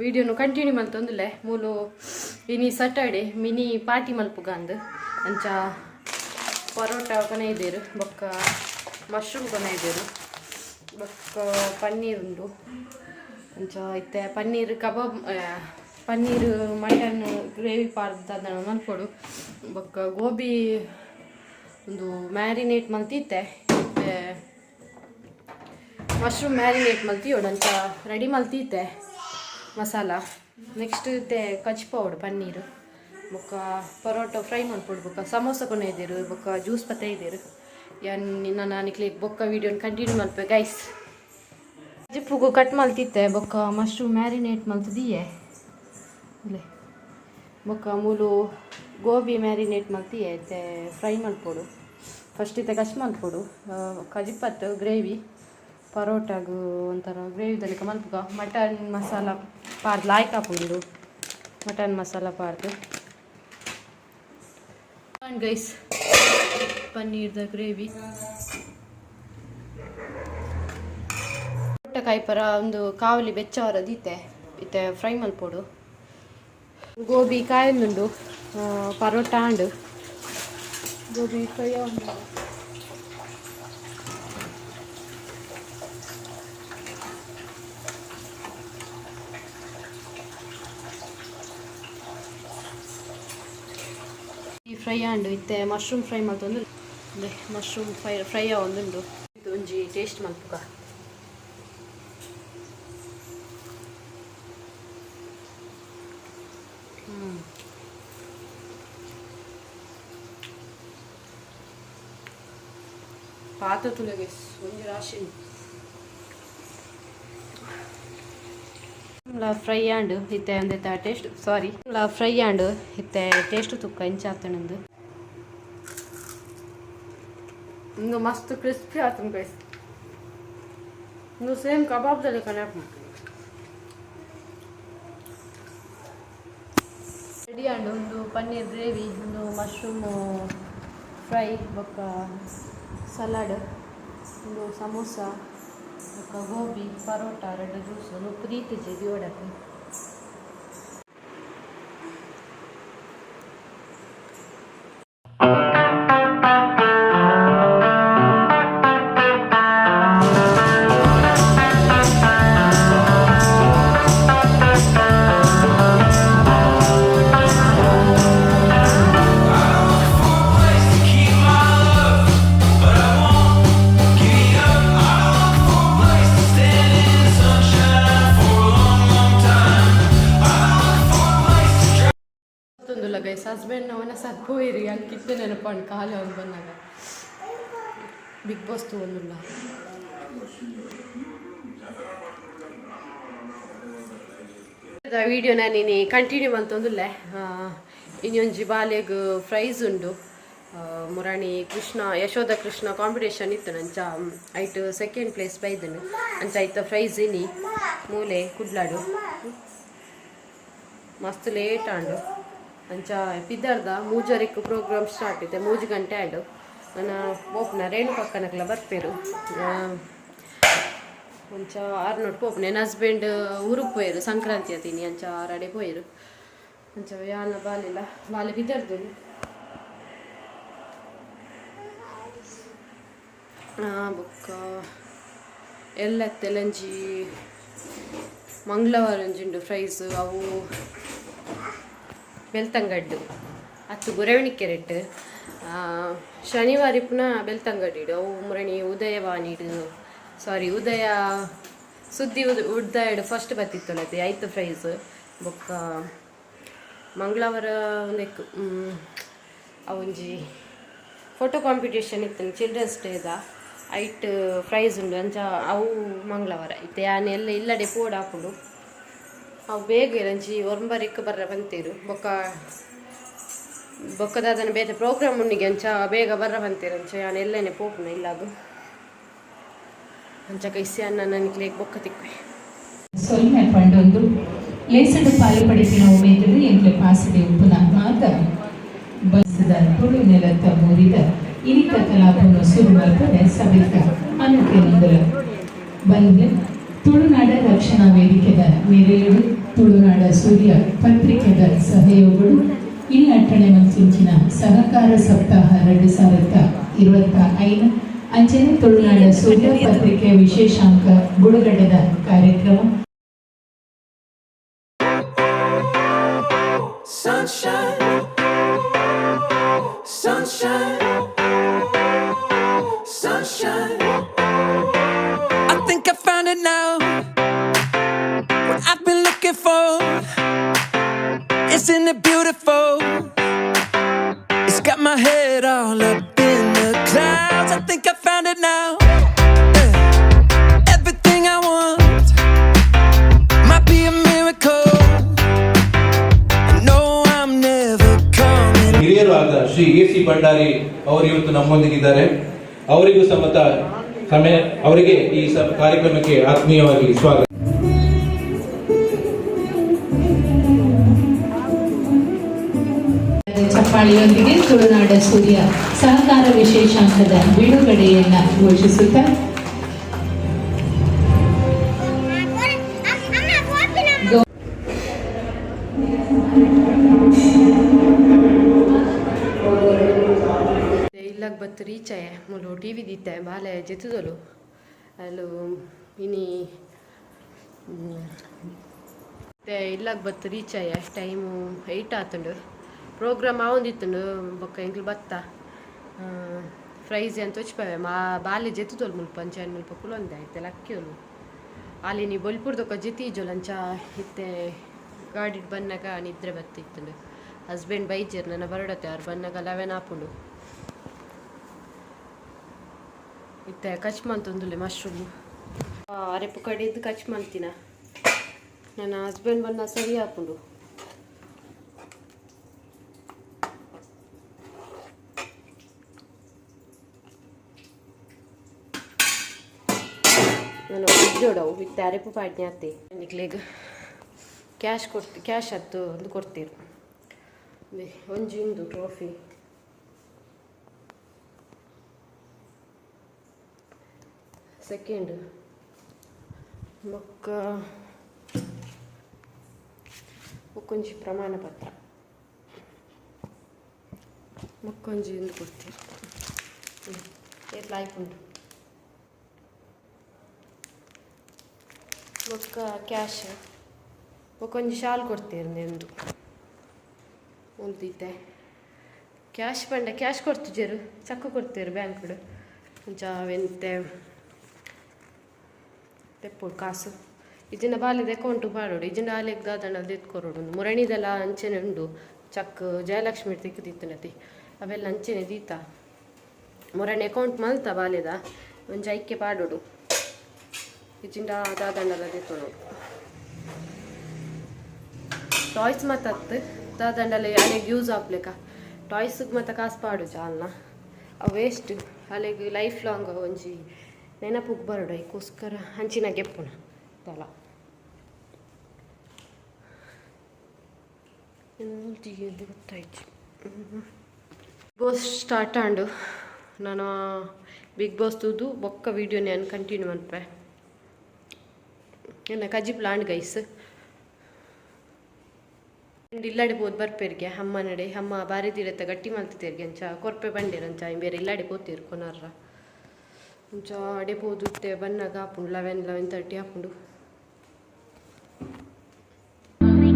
ವಿಡಿಯೋನು continue ಮಲ್ತೊಂದುಲ್ಲೆ ಮೂಲು ಇನಿ Saturday mini party ಮಲ್ಪುಗ ಅಂದ್. ಅಂಚ ಪರೋಟ ಕೊನೆ ಇದ್ದೇರು ಬೊಕ್ಕ ಮಶ್ರೂಮ್ ಕೊನೆ ಇದ್ದೇರು ಬೊಕ್ಕ ಪನ್ನೀರ್ ಉಂಡು. ಅಂಚ ಇತ್ತೆ paneer kebab paneer, mutton, gravy ಪಾರ್ದ ಮಲ್ಪೊಡು. ಬೊಕ್ಕ ಗೋಬಿ ಒಂದು ಮ್ಯಾರಿನೇಟ್ ಮಲ್ತಿತ್ತೆ. ಮಶ್ರೂಮ್ ಮ್ಯಾರಿನೇಟ್ ಮಲ್ತಿ ಅಂಚ ರೆಡಿ ಮಲ್ತಿದ್ದೆ ಮಸಾಲ. ನೆಕ್ಸ್ಟ್ ಇತ್ತೆ ಕಚ್ ಪೌಡ್ ಪನ್ನೀರು. ಬೊಕ್ಕ ಪರೋಟ ಫ್ರೈ ಮಾಡ್ಕೊಡು, ಬೊಕ್ಕ ಸಮೋಸ ಇದ್ದೀರು ಬೊಕ್ಕ ಜ್ಯೂಸ್ ಪತ್ತೆ ಇದ್ದೀರು ಯಾನ್ ನಾನು ಕ್ಲಿಕ್ ಬೊಕ್ಕ ವೀಡಿಯೋನ ಕಂಟಿನ್ಯೂ ಮಾಡ್ಬೇಕು ಗೈಸ್ ಜಿಪ್ಪುಗು ಕಟ್ ಮಲ್ತಿದ್ದೆ ಬೊಕ್ಕ ಮಶ್ರೂಮ್ ಮ್ಯಾರಿನೇಟ್ ಮಲ್ತಿದೀಯೆ ಇಲ್ಲೇ. ಬೊಕ್ಕ ಮೂಲು ಗೋಬಿ ಮ್ಯಾರಿನೇಟ್ ಮಲ್ತಿಯೆ ಇತ್ತೆ ಫ್ರೈ ಮಲ್ಪೊಡು ಫಸ್ಟ್ ಇತ್ತೆ ಕಚ್ ಮಲ್ಪೊಡು ಕಜಿಪ್ಪತ್ತು ಗ್ರೇವಿ ಪರೋಟಾಗು ಒಂಥರ ಗ್ರೇವಿದಲ್ಲಿ ಮಲ್ಪುಗ ಮಟನ್ ಮಸಾಲ ಪಾರ್ದು ಲಾಯ್ಕ್ ಹಾಕೊಂಡು ಮಟನ್ ಮಸಾಲ ಪಾರ್ದು ಗೈಸ್ ಪನ್ನೀರ್ದ ಗ್ರೇವಿ ಕಾಯಿ ಪರ ಒಂದು ಕಾವಲಿ ದೀತೆ ಇತ್ತೆ. ಫ್ರೈ ಮಲ್ಪೋಡು ಗೋಬಿ ಕಾಯಲ್ಲುಂಡು ಆ, ಪರೋಟ ಆಂಡು. ಗೋಬಿ ಫ್ರೈ ಫ್ರೈ ಆಂಡು ಇತ್ತೆ ಮಶ್ರೂಮ್ ಫ್ರೈ ಮಲ್ತೊಂದು ಅದೇ ಮಶ್ರೂಮ್ ಫ್ರೈ ಫ್ರೈ ಒಂದುಂಡು ಇದು ಒಂಜಿ ಟೇಸ್ಟ್ ಹ್ಮ್. ಪಾತ ತುಲೆಗೆ ಒಂಜಿ ರಾಶಿ ಫ್ರೈ ಆಂಡ್ ಇತ್ತೆ ಒಂದೆತ್ತ ಟೇಸ್ಟ್ ಸಾರಿ ಫ್ರೈ ಆಂಡ್ ಇತ್ತೆ ಟೇಸ್ಟ್ ತುಕ್ಕ ಇಂಚಾತಣಂದು ಇಂದು ಮಸ್ತ್ ಕ್ರಿಸ್ಪಿ ಆತನ ಗೈಸ್ ಇಂದು ಸೇಮ್ ಕಬಾಬ್ದಲ್ಲಿ ಕನೆಕ್ಟ್ ಮಾಡ್ತೀನಿ. ರೆಡಿ ಆಂಡ್ ಒಂದು ಪನ್ನೀರ್ ಗ್ರೇವಿ ಒಂದು ಮಶ್ರೂಮು ಫ್ರೈ ಬೊಕ್ಕ ಸಲಾಡ್ ಒಂದು ಸಮೋಸ. ಬೊಕ್ಕ ಗೋಬಿ ಪರೋಟ ಎರಡು ಜ್ಯೂಸ್ ಒಂದು ಪ್ರೀತಿ ಜೆದಿ ಹಸ್ಬೆಂಡ್ ಅವನ ಸತ್ ಹೋಯಿರಿ ಕಿತ್ತು ನೆನಪಂಡು ಕಾಲು ಅವ್ನು ಬಂದಾಗ. ಬಿಗ್ ಬಾಸ್ ತೊಗೊಂದಿಲ್ಲ ವಿಡಿಯೋನ ನೀನು ಕಂಟಿನ್ಯೂ ಅಂತಂದಿಲ್ಲ ಇನ್ನೊಂದು ಬಾಲೆಗ್ ಪ್ರೈಸ್ ಉಂಡು ಮುರಾಣಿ ಕೃಷ್ಣ, ಯಶೋಧ ಕೃಷ್ಣ ಕಾಂಪಿಟೇಷನ್ ಇತ್ತು ನಂಚ. ಐಟ್ ಸೆಕೆಂಡ್ ಪ್ಲೇಸ್ ಬೈದನು ಅಂಚ ಐತ ಪ್ರೈಸ್ ಇನಿ. ಮೂಲೆ ಕುಡ್ಲಾಡು. ಮಸ್ತ್ ಲೇಟ್ ಆಂಡು. ಅಂಚ ಪಿದ್ದಾರ್ದ ಮೂಜರಿಕ್ ಪ್ರೋಗ್ರಾಮ್ ಸ್ಟಾರ್ಟ್ ಇದೆ ಮೂಜು ಗಂಟೆ ಆಂಡು ನನ್ನ ಓಪನ ರೇಣುಕಕ್ಕನಕ್ಲ ಬರ್ಪೇರು ಆ, ಅಂಚ ಆರ್ನೋಟ್ ಪೋಪು ನನ್ನ ಹಸ್ಬೆಂಡ್ ಊರಿಗೆ ಪೋಯರು ಸಂಕ್ರಾಂತಿ ಅತೀನಿ ಅಂಚ ಆರಡೆ ಪೋಯರು ಅಂಚ ಯಾನ ಬಾಲಿಲ್ಲ ಬಾಲೆ ಬಿದ್ದಾರ್ದು. ಬೊಕ್ಕ ಎಲ್ಲತ್ತೆಲಂಜಿ ಮಂಗಳವಾರ ಉಂಡು ಫ್ರೈಸ್ ಅವು ಬೆಳ್ತಂಗಡ್ಡು. ಹತ್ತು ಗುರವಣಿಕೆರೆಟ್ ಶನಿವಾರ ಪುನಃ ಬೆಳ್ತಂಗಡ್ಡಿಡು ಅವು ಮುರಣಿ ಉದಯವಾಣಿಡು ಸಾರಿ ಉದಯ, ಸುದ್ದಿ ಉದ ಉಡ್ದಾಯಡು ಫಸ್ಟ್ ಬತ್ತಿತ್ತೊಲತೆ ಐತು ಪ್ರೈಸ್ ಬೊಕ್ಕ, ಮಂಗಳವಾರ ಒಂದು ಅವೊಂಜಿ ಫೋಟೋ ಕಾಂಪಿಟೇಷನ್ ಇತ್ತು ಚಿಲ್ಡ್ರನ್ಸ್ ಡೇದ ಐಟ್ ಪ್ರೈಸ್ ಉಂಡು. ಅಂಚ, ಅವು ಮಂಗಳವಾರ. ಇತ್ತೆ ಯಾನೆ ಎಲ್ಲ ಇಲ್ಲಡೆ ಪೋಡ್ ಹಾಕೊಂಡು. ಅವು ಬೇಗ ಇರಂಜಿ ಒರಂಬರಿಕ್ ಬರ್ರ ಬಂತೀರು. ಬೊಕ್ಕ, ಬೊಕ್ಕದಾದನ ಬೇತೆ ಪ್ರೋಗ್ರಾಮ್ ಉಣ್ಣಿಗೆ ಅಂಚ ಬೇಗ ಬರ್ರ ಬಂತೀರು ಅಂಚ. ಯಾನ ಎಲ್ಲೇನೆ ಪೋಪುನ, ಇಲ್ಲಾಗು. ಅಂಚ ಕೈಸಿ ಅನ್ನ ನನಗೆ ಬೊಕ್ಕ ತಿಕ್ವೆ ಸೊಲ್ಮೆ ಪಂಡೊಂದು, ಲೇಸಡ ಪಾಲು ಪಡಿಸಿನ ಉಮೇದದು ಎಂಕ್ಲೆ ಪಾಸಿದೆ ಉಪ್ಪುನ ಮಾತ. ಬಸ್ಸದ ತುಳು ನೆಲತ್ತ ಮೂರಿದ, ಇನಿತ ಕಲಾಪವನ್ನು ಶುರು ಮಾಡ್ತಾರೆ ಸಬಿತ ಅನ್ನಕ್ಕೆ ಬಂದ ತುಳುನಾಡ ರಕ್ಷಣಾ ವೇದಿಕೆದ ನೆರೆಯಲು ತುಳುನಾಡ ಸೂರ್ಯ ಪತ್ರಿಕೆದ ಸಹಯೋಗಗಳು ಈ ಅಟ್ಟಣೆ ಮಂಚಿಂಚಿನ ಸಹಕಾರ ಸಪ್ತಾಹ ಎರಡು ಸಾವಿರದ ಇರುವತ್ತ ಐದು ಅಂಚನೆ ತುಳುನಾಡ ಸೂರ್ಯ ಪತ್ರಿಕೆ ವಿಶೇಷಾಂಕ ಬಿಡುಗಡೆದ ಕಾರ್ಯಕ್ರಮ Sunshine, sunshine, sunshine. I think I found it now. It beautiful? It's got my head all up in the clouds. I think I found it now. Everything I want might be a miracle. I know I'm never coming. ಹಿರಿಯರು ಆದ Shri A C Bhandari ಅವರು ಇವತ್ತು ನಮ್ಮೊಂದಿಗಿದ್ದಾರೆ ಅವರಿಗೂ ಸಮೇತ ಸಮಯ ಅವರಿಗೆ ಈ ಕಾರ್ಯಕ್ರಮಕ್ಕೆ ಆತ್ಮೀಯವಾಗಿ ಸ್ವಾಗತ ಚಪ್ಪಾಳಿಯೊಂದಿಗೆ ತುಳುನಾಡ ಸೂರ್ಯ ಸಹಕಾರ ವಿಶೇಷಾಂಕದ ಬಿಡುಗಡೆಯನ್ನ ಘೋಷಿಸುತ್ತಾ ಇಲ್ಲಾಗ ಬತ್ತು ರೀಚ್ ಮುಲು ಟಿ ವಿ ದಿತ್ತೆ ಬಾಲೆ ಜೆತ್ತದಲು ಅಲ್ಲೂ ಇನಿ ಇಲ್ಲಾಗ ಬತ್ತು ರೀಚಾಯ ಟೈಮು ಏಯ್ಟ್ ಆತುಂಡು. ಪ್ರೋಗ್ರಾಮ್ ಆವೊಂದಿತ್ತುಂಡು, ಬೊಕ್ಕ ಎಂಕ್ಲು ಬತ್ತ. ಫ್ರೈಸ್ ಅಂತ ತೊಚ್ಪವೆ ಮಾ ಬಾಲೆ ಜೆತ್ತದೊಲು ಮುಲ್ಪ ಅಂಚಾಯನ್ ಮುಲ್ಪ ಕುಲೊಂದೆ ಐತೆ ಲಕ್ಕಿಯೊಲು ಅಲ್ಲಿ ನೀ ಬೊಲ್ಪುರ್ದೊಕ್ಕ ಜೆತೀಜೊಲು ಅಂಚ ಇತ್ತೆ ಗಾಡಿಡ್ ಬನ್ನಾಗ ನಿದ್ರೆ ಬತ್ತಿತ್ತುಂಡು. ಹಸ್ಬೆಂಡ್ ಬೈಜರ್, ನನ್ನ ಬರಡತ್ತೆ ಅವ್ರು ಬನ್ನಾಗ ಲವೆನ್ ಆಪುಂಡು. ಇತ್ತೆ ಕಚ್ ಮಂತೊಂದುಲೆ ಮಶ್ರೂಮ್. ಅರೆಪು ಕಡೆದು ಕಚ್ ಮಂತಿನ ನನ್ನ ಹಸ್ಬೆಂಡ್ ಬಂದ ಸರಿ ಹಾಕೊಂಡು ನಾನು ಇದ್ದೋಡವು ಇತ್ತೆ ಅರೆಪು ಪಾಡ್ನೆ ಆತಿ ನಿಕ್ಲೆಗ್ ಕ್ಯಾಶ್ ಕೊಡ್ತಿ ಕ್ಯಾಶ್ ಹತ್ತು ಒಂದು ಕೊಡ್ತೀರು. ಒಂಜಿ ಉಂದು ಟ್ರೋಫಿ ಸೆಕೆಂಡ್ ಮಕ್ಕ ಮಕ್ಕೊಂಜಿ ಪ್ರಮಾಣ ಪತ್ರ. ಮಕ್ಕೊಂಜಿ ಎಂದು ಕೊಡ್ತೀರಿ. ಏತ್ಲ ಬೊಕ್ಕ, ಕ್ಯಾಶ್. ಬೊಕ್ಕೊಂಜಿ ಶಾಲ್ ಕೊಡ್ತೀರಿ ನಿಂದು. ಉಳ್ದಿದ್ದೆ ಕ್ಯಾಶ್ ಪಂಡ, ಕ್ಯಾಶ್ ಕೊಡ್ತಿದ್ದೀರು ಚಕ್ಕ ಕೊಡ್ತೀರಿ ಬ್ಯಾಂಕ್ಡು. ಒಂಚ ವೆಂತೆ. ತೆಪ್ಪುಡು ಕಾಸು. ಇಜಿನ ಬಾಲಿದ ಅಕೌಂಟು ಪಾಡೋಡು ಇಜಿನ ಆಲೆಗ್ ದಾದಣ್ಣ ದೆತ್ಕೊರೋಡು. ಮುರಣಿದೆಲ್ಲ ಅಂಚೆನೆ ಉಂಡು. ಚಕ್ ಜಯಲಕ್ಷ್ಮಿ ತಿಕ್ಕದಿತ್ತು ನತಿ ಅವೆಲ್ಲ ಅಂಚೆನೆ ದೀತ. ಮುರಣಿ ಅಕೌಂಟ್ ಮಲ್ತ ಬಾಲೆದ ಒಂಜಿ ಐಕ್ಯ ಪಾಡೋಡು. ಇಜಿಂಡ ದಾದಣ್ಣಲ ದೆತ್ತೊಣೋಡು ಟಾಯ್ಸ್ ಮತ್ತತ್ತು ದಾದಂಡಲೆ ಅಲೆಗ್ ಯೂಸ್ ಆಪ್ಲೆಕ ಟಾಯ್ಸ್ಗೆ ಮತ್ತೆ ಕಾಸು ಪಾಡು ಚಾಲ್ನ ಅವು ವೇಸ್ಟ್ ಅಲೆಗ್ ಲೈಫ್ ಲಾಂಗ್ ಒಂಜಿ ನೆನಪುಗ್ ಬರೋಡು ಅದಕ್ಕೋಸ್ಕರ ಹಂಚಿನ ಗೆಪ್ಪುನ. ತಲ. ಎಂದು ಗೊತ್ತಾಯ್ತು. ಬಾಸ್ ಸ್ಟಾರ್ಟ್ ಆಂಡು. ನಾನು ಬಿಗ್ ಬೋಸ್ ತೂದು ಬೊಕ್ಕ ವೀಡಿಯೋ ನಾನು ಕಂಟಿನ್ಯೂ ಮನ್ಪೆ ಎನ್ನ ಕಜಿ ಪ್ಲಾಂಡ್ ಗೈಸ್ ಇಲ್ಲಾಡಿ ಪೋದು ಬರ್ಪೇರ್ಗೆ, ಅಮ್ಮ ನಡೆ, ಅಮ್ಮ ಬಾರಿ ತೀರತ್ತ, ಗಟ್ಟಿ ಮಲ್ತಿದ್ದೇರ್ಗೆ ಅಂಚ, ಕೊರ್ಪೆ ಬಂಡೇರಂಚ ಬೇರೆ ಇಲ್ಲಾಡಿ ಪೋತೀರು ಕೊನಾರ್ರ ಅಂಚ ಅಡೆ ಪೋದು ಬನ್ನಾಗ ಹಾಪುಂಡು ಲೆವೆನ್ ಲೆವೆನ್ ತರ್ಟಿ ಹಾಪುಂಡು